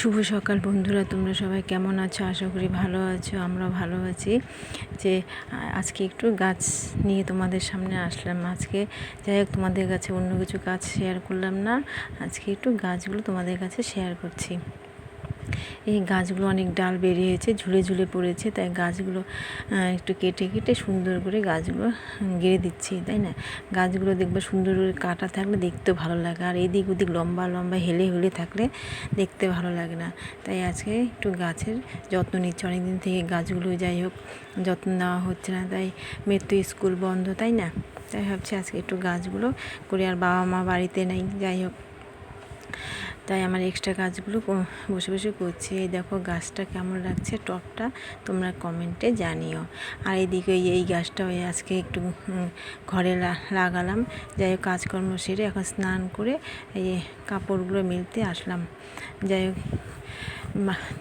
শুভ সকাল বন্ধুরা, তোমরা সবাই কেমন আছো? আশা করি ভালো আছো আমরা ভালো আছি। যে, আজকে একটু গাছ নিয়ে তোমাদের সামনে আসলাম। আজকে যাই হোক, তোমাদের কাছে অন্য কিছু গাছ শেয়ার করলাম না। আজকে একটু গাছগুলো তোমাদের কাছে শেয়ার করছি। এই গাছগুলো অনেক ডাল বেরিয়েছে, ঝুলে ঝুলে পড়েছে, তাই গাছগুলো একটু কেটে কেটে সুন্দর করে গাছগুলো গেড়ে দিচ্ছি, তাই না? গাছগুলো দেখবে সুন্দর করে কাটা থাকলে দেখতেও ভালো লাগে, আর এদিক ওদিক লম্বা লম্বা হেলে হেলে থাকলে দেখতে ভালো লাগে না। তাই আজকে একটু গাছের যত্ন নিচ্ছি, অনেকদিন থেকে গাছগুলো যাই হোক যত্ন নেওয়া হচ্ছে না, তাই তো স্কুল বন্ধ, তাই না? তাই ভাবছি আজকে একটু গাছগুলো করে, আর বাবা মা বাড়িতে নেই, যাই হোক। তাই আমার এক্সট্রা কো- বসে বসে করছি। এই দেখো গাছটা কেমন লাগছে, টপটা তোমরা কমেন্টে জানিও। আর এদিকে এই- গাছটা ওই আজকে একটু ঘরে লাগালাম। যাই হোক কাজকর্ম সেরে এখন স্নান করে এই কাপড়গুলো মেলতে আসলাম। যাই হোক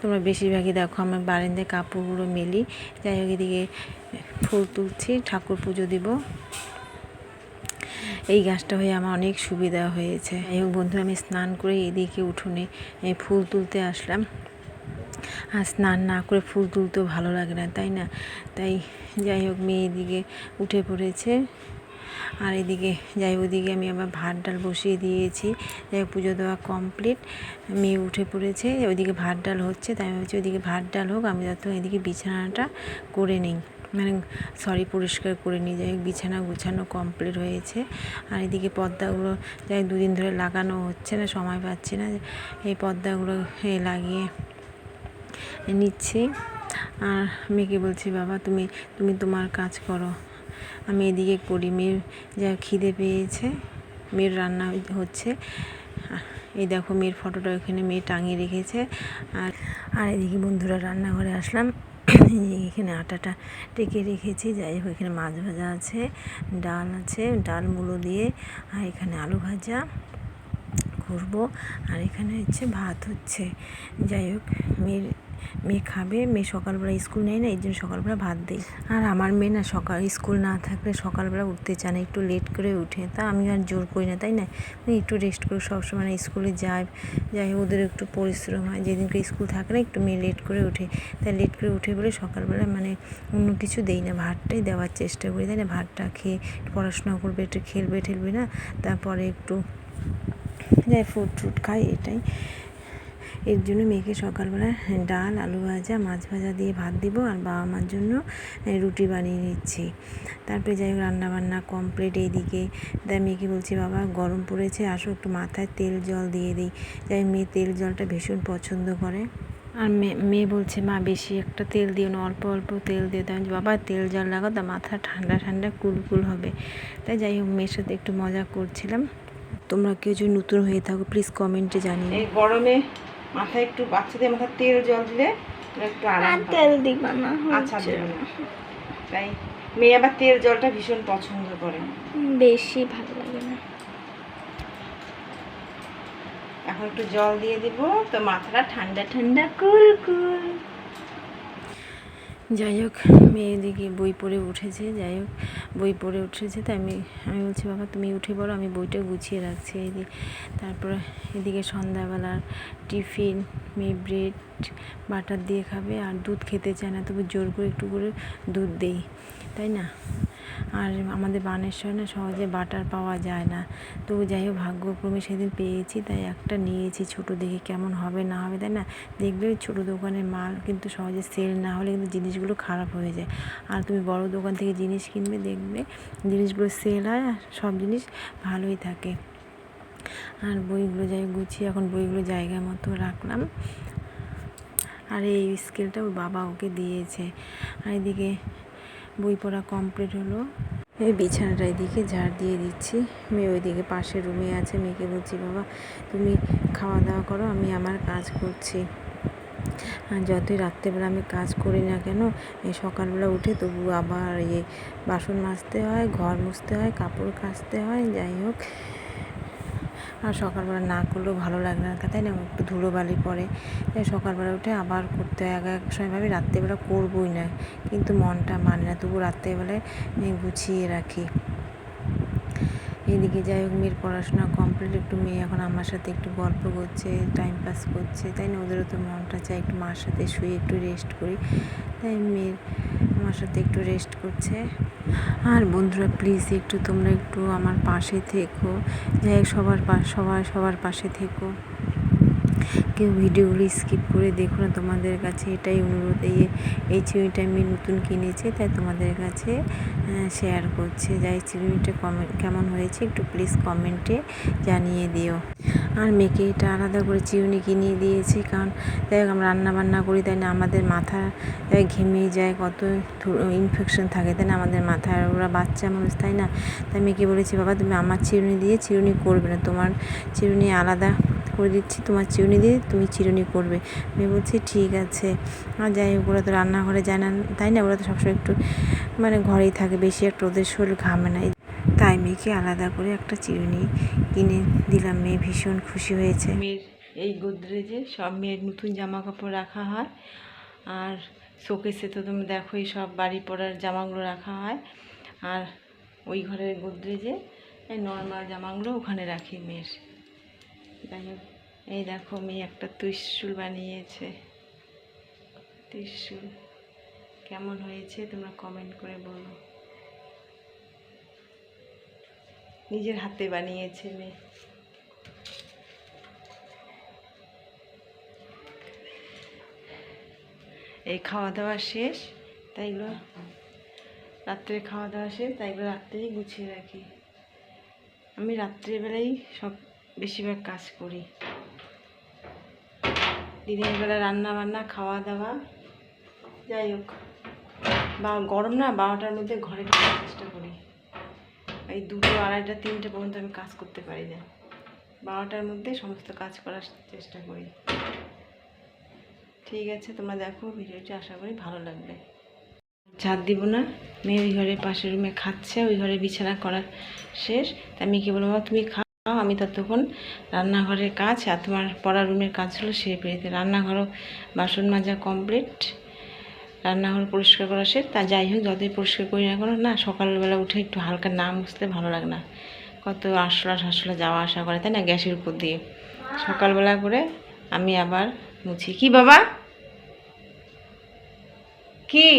তোমরা বেশিরভাগই দেখো আমার বারান্দায় কাপড়গুলো মেলি। যাই হোক এদিকে ফুল তুলছি, ঠাকুর পুজো দিব। এই গাছটা হয়ে আমার অনেক সুবিধা হয়েছে। হোক বন্ধু আমি স্নান করে এদিকে উঠোনে ফুল তুলতে আসলাম। আর স্নান না করে ফুল তুলতেও ভালো লাগে না, তাই না? তাই যাই হোক, মেয়ে এদিকে উঠে পড়েছে। আর এদিকে, যাই ওদিকে আমি আবার ভাত ডাল বসিয়ে দিয়েছি। যাই পুজো দেওয়া কমপ্লিট মেয়ে উঠে পড়েছে, ওইদিকে ভাত ডাল হচ্ছে, তাই আমি ভাবছি ওইদিকে ভাত ডাল হোক, আমি যত এদিকে বিছানাটা করে নিই। মানে সরি পরিষ্কার করে নিয়ে যাই বিছানা গুছানো কমপ্লিট হয়েছে। আর এদিকে পর্দাগুলো যাই দুদিন ধরে লাগানো হচ্ছে না, সময় পাচ্ছি না। এই পর্দাগুলো লাগিয়ে নিচ্ছি। আর মেয়েকে বলছি, বাবা, তুমি তুমি তোমার কাজ করো। আমি এদিকে করি। মেয়ের যা খিদে পেয়েছে, মেয়ের রান্না হচ্ছে। এই দেখো, মেয়ের ফটোটা ওখানে মেয়ে টাঙিয়ে রেখেছে। আর আর এদিকে বন্ধুরা রান্নাঘরে আসলাম। এখানে আটাটা টেকে রেখেছি। যাই হোক, এখানে মাছ ভাজা আছে, ডাল আছে, ডাল মুলো দিয়ে, আর এখানে আলু ভাজা করব। আর এখানে হচ্ছে ভাত হচ্ছে। যাই হোক, মেয়ের মেয়ে খাবে, মেয়ে সকালবেলা স্কুল নেয় না, এই জন্য সকালবেলা ভাত দিই। আর আমার মেয়ে না সকাল স্কুল না থাকলে সকালবেলা উঠতে চায় না, একটু লেট করে উঠে। তা আমি আর জোর করি না, তাই না? একটু রেস্ট করে সবসময় না স্কুলে যায়। যাই ওদের একটু পরিশ্রম হয়। যেদিনকে স্কুল থাকে না, একটু মেয়ে লেট করে উঠে। তাই লেট করে উঠে বলে সকালবেলা মানে অন্য কিছু দেই না। ভাতটাই দেওয়ার চেষ্টা করি, তাই না? ভাতটা খেয়ে পড়াশোনা করবে, একটু খেলবে ঠেলবে না। তারপরে একটু যাই ফ্রুট ট্রুট খাই, এটাই। এর জন্য মেয়েকে সকালবেলা ডাল আলু ভাজা মাছ ভাজা দিয়ে ভাত দিব আর বাবা মার জন্য রুটি বানিয়ে নিচ্ছি। তারপরে যাই হোক রান্না বান্না কমপ্লিট এইদিকে। তাই মেয়েকে বলছি বাবা গরম পড়েছে আসো একটু মাথায় তেল জল দিয়ে দিই। যাই মেয়ে তেল জলটা ভীষণ পছন্দ করে। আর মেয়ে মেয়ে বলছে মা বেশি একটা তেল দিও না অল্প অল্প তেল আমি বলছি, বাবা তেল জল লাগাও তা মাথা ঠান্ডা ঠান্ডা কুল কুল হবে। তাই যাই হোক মেয়ের সাথে একটু মজা করছিলাম। তোমরা কেউ যদি নতুন হয়ে থাকো প্লিজ কমেন্টে জানিয়ে গরমে মাথায় একটু বাচ্চাদের মাথায় তেল জল দিলে একটু আরাম তেল দিবা না আচ্ছা। তাই মেয়ে আবার তেল জলটা ভীষণ পছন্দ করে। বেশি ভালো লাগে না। এখন একটু জল দিয়ে দিব তো মাথাটা ঠান্ডা ঠান্ডা কুল কুল। যাই হোক মেয়ে এদিকে বই পড়ে উঠেছে, যাই হোক, বই পড়ে উঠেছে, তাই আমি আমি বলছি, বাবা, তুমি উঠে পড়ো, আমি বইটা গুছিয়ে রাখছি। এদিকে তারপরে এদিকে সন্ধ্যাবেলার টিফিন, মেয়ে ব্রেড, বাটার দিয়ে খাবে, আর দুধ খেতে চায় না, তবে জোর করে একটু করে দুধ দেই, তাই না? আর আমাদের বানেশ্বর না সহজে বাটার পাওয়া যায় না। তবু যাই হোক, ভাগ্যক্রমে সেদিন পেয়েছি, তাই একটা নিয়েছি ছোট দেখে কেমন হবে না হবে, তাই না? দেখবে ছোটো দোকানের মাল কিন্তু সহজে সেল না হলে কিন্তু জিনিসগুলো খারাপ হয়ে যায়। আর তুমি বড় দোকান থেকে জিনিস কিনবে, দেখবে জিনিসগুলো সেল হয় আর সব জিনিস ভালোই থাকে। আর বইগুলো যাই গুছিয়ে এখন বইগুলো জায়গা মতো রাখলাম। আর এই স্কেলটা ওর বাবা ওকে দিয়েছে। আর এদিকে বই পড়া কমপ্লিট হলো। এই বিছানাটা এদিকে ঝাড় দিয়ে দিচ্ছি। মেয়ে ওইদিকে পাশের রুমে আছে। মেয়েকে বলছি, বাবা, তুমি খাওয়া দাওয়া করো, আমি আমার কাজ করছি। আর যতই রাত্রেবেলা আমি কাজ করি না কেন, এই সকালবেলা উঠে তবু আবার ইয়ে বাসন মাজতে হয়, ঘর মুছতে হয়, কাপড় কাচতে হয়, যাই হোক। আর সকালবেলা না করলেও ভালো লাগে না। তাই না? একটু ধুলোবালি পড়ে তাই সকালবেলা উঠে আবার করতে হয়। এক এক সময় ভাবি রাত্রেবেলা করবোই না। কিন্তু মনটা মানে না। তবু রাত্রেবেলায় গুছিয়ে রাখি। এদিকে যাই হোক, মেয়ের পড়াশোনা কমপ্লিট একটু মেয়ে এখন আমার সাথে একটু গল্প করছে টাইম পাস করছে, তাই না? ওদেরও তো মনটা চায় একটু মার সাথে শুয়ে একটু রেস্ট করি। তাই মেয়ের আমার সাথে একটু রেস্ট করছে। আর বন্ধুরা প্লিজ একটু তোমরা একটু আমার পাশে থেকো। যাই হোক, সবার সবাই সবার পাশে থেকো। কেউ ভিডিওগুলি স্কিপ করে দেখো না, তোমাদের কাছে এটাই অনুরোধ, এই এই চিরুনিটা আমি নতুন কিনেছি, তাই তোমাদের কাছে শেয়ার করছে। যাই চিরুনিটা কমেন্ট কেমন হয়েছে একটু প্লিজ কমেন্টে জানিয়ে দিও। আর মেয়েকে এটা আলাদা করে চিরুনি কিনিয়ে দিয়েছি, কারণ হোক আমরা রান্না বান্না করি, তাই না? আমাদের মাথা ঘেমে যায়, কত ইনফেকশন থাকে, তাই না? আমাদের মাথায়, ওরা বাচ্চা মানুষ, তাই না? তাই মেয়েকে বলেছি, বাবা, তুমি আমার চিরুনি দিয়ে চিরুনি করবে না, তোমার চিরুনি আলাদা করে দিচ্ছি, তোমার চিরুনি দিয়ে তুমি চিরুনি করবে। মেয়ে বলছি, ঠিক আছে। আর যাই হোক, ওরা তো রান্নাঘরে যায় না, তাই না? ওরা তো সবসময় একটু মানে ঘরেই থাকে, বেশি একটা ওদের শরীর ঘামে না। তাই মেয়েকে আলাদা করে একটা চিরুনি কিনে দিলাম। মেয়ে ভীষণ খুশি হয়েছে। মেয়ের এই গোদরেজে সব মেয়ের নতুন জামা কাপড় রাখা হয়। আর শোকেসে তো তুমি দেখোই, সব বাড়ি পরার জামাগুলো রাখা হয়। আর ওই ঘরের গোদরেজে নর্মাল জামাগুলো ওখানে রাখি মেয়ের। এই দেখো, মেয়ে একটা ত্রিশুল বানিয়েছে। ত্রিশুল। কেমন হয়েছে তোমরা কমেন্ট করে বলো। নিজের হাতে বানিয়েছে মেয়ে। এই খাওয়া দাওয়া শেষ, তাই এগুলো রাত্রে খাওয়া দাওয়া শেষ, তাই এগুলো রাত্রেই গুছিয়ে রাখি। আমি রাত্রিবেলাই সব বেশিরভাগ কাজ করি। দিনের বেলা রান্না বান্না, খাওয়া দাওয়া, যাই হোক। বা গরম না, বারোটার মধ্যে ঘরে ঢোকার চেষ্টা করি। এই দুটো, আড়াইটা, তিনটে পর্যন্ত আমি কাজ করতে পারি না। বারোটার মধ্যে সমস্ত কাজ করার চেষ্টা করি। ঠিক আছে, তোমরা দেখো ভিডিওটি, আশা করি ভালো লাগবে। ছাদ দিব না, মেয়ে ওই ঘরে পাশের রুমে খাচ্ছে, ওই ঘরে বিছানা করার শেষ। তা আমি কি বলব তুমি খাও আমি ততক্ষণ রান্নাঘরের কাজ আর তোমার পড়া রুমের কাজ হলো সে পেরেতে রান্নাঘরও বাসন মাজা কমপ্লিট রান্নাঘর পরিষ্কার করা শেষ। তা যাই হোক যতই পরিষ্কার করি না কোনো না সকালবেলা উঠে একটু হালকা না মুছতে ভালো লাগে না। কত আশলা ঠাসলা যাওয়া আসা করে তাই না গ্যাসের উপর দিয়ে। সকালবেলা করে আমি আবার মুছি। কি বাবা? কি?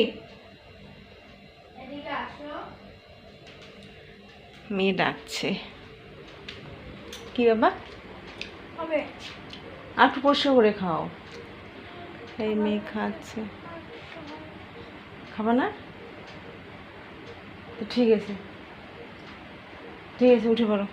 মেয়ে ডাকছে। কি বাবা হবে। আর একটু পরিষ্কার করে খাও। এই মেয়ে খাচ্ছে। খাবা না? তো ঠিক আছে। ঠিক আছে উঠে পড়ো।